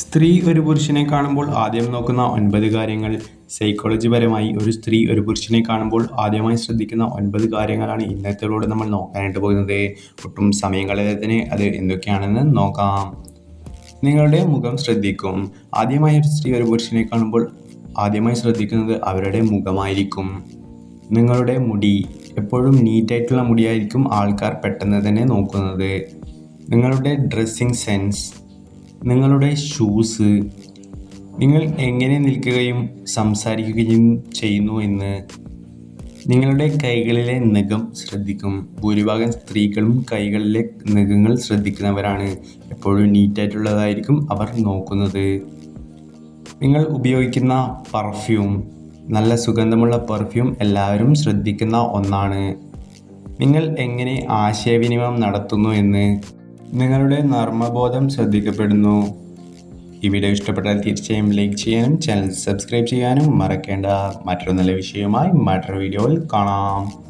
സ്ത്രീ ഒരു പുരുഷനെ കാണുമ്പോൾ ആദ്യം നോക്കുന്ന ഒൻപത് കാര്യങ്ങൾ. സൈക്കോളജി പരമായി ഒരു സ്ത്രീ ഒരു പുരുഷനെ കാണുമ്പോൾ ആദ്യമായി ശ്രദ്ധിക്കുന്ന ഒൻപത് കാര്യങ്ങളാണ് ഇന്നത്തേലൂടെ നമ്മൾ നോക്കാനായിട്ട് പോകുന്നത്. ഒട്ടും സമയം കളയത്തിന് അത് എന്തൊക്കെയാണെന്ന് നോക്കാം. നിങ്ങളുടെ മുഖം ശ്രദ്ധിക്കും. ആദ്യമായി ഒരു സ്ത്രീ ഒരു പുരുഷനെ കാണുമ്പോൾ ആദ്യമായി ശ്രദ്ധിക്കുന്നത് അവരുടെ മുഖമായിരിക്കും. നിങ്ങളുടെ മുടി എപ്പോഴും നീറ്റായിട്ടുള്ള മുടിയായിരിക്കും ആൾക്കാർ പെട്ടെന്ന് തന്നെ നോക്കുന്നത്. നിങ്ങളുടെ ഡ്രസ്സിങ് സെൻസ് നിങ്ങളുടെ ഷൂസ് നിങ്ങൾ എങ്ങനെ നിൽക്കുകയും സംസാരിക്കുകയും ചെയ്യുന്നു എന്ന് നിങ്ങളുടെ കൈകളിലെ നഖം ശ്രദ്ധിക്കും. ഭൂരിഭാഗം സ്ത്രീകളും കൈകളിലെ നഖങ്ങൾ ശ്രദ്ധിക്കുന്നവരാണ്. എപ്പോഴും നീറ്റായിട്ടുള്ളതായിരിക്കും അവർ നോക്കുന്നത്. നിങ്ങൾ ഉപയോഗിക്കുന്ന പെർഫ്യൂം നല്ല സുഗന്ധമുള്ള പെർഫ്യൂം എല്ലാവരും ശ്രദ്ധിക്കുന്ന ഒന്നാണ്. നിങ്ങൾ എങ്ങനെ ആശയവിനിമയം നടത്തുന്നു എന്ന് നിങ്ങളുടെ നർമ്മബോധം ശ്രദ്ധിക്കപ്പെടുന്നു. ഈ വീഡിയോ ഇഷ്ടപ്പെട്ടാൽ തീർച്ചയായും ലൈക്ക് ചെയ്യാനും ചാനൽ സബ്സ്ക്രൈബ് ചെയ്യാനും മറക്കേണ്ട. മറ്റൊരു നല്ല വിഷയവുമായി മറ്റൊരു വീഡിയോയിൽ കാണാം.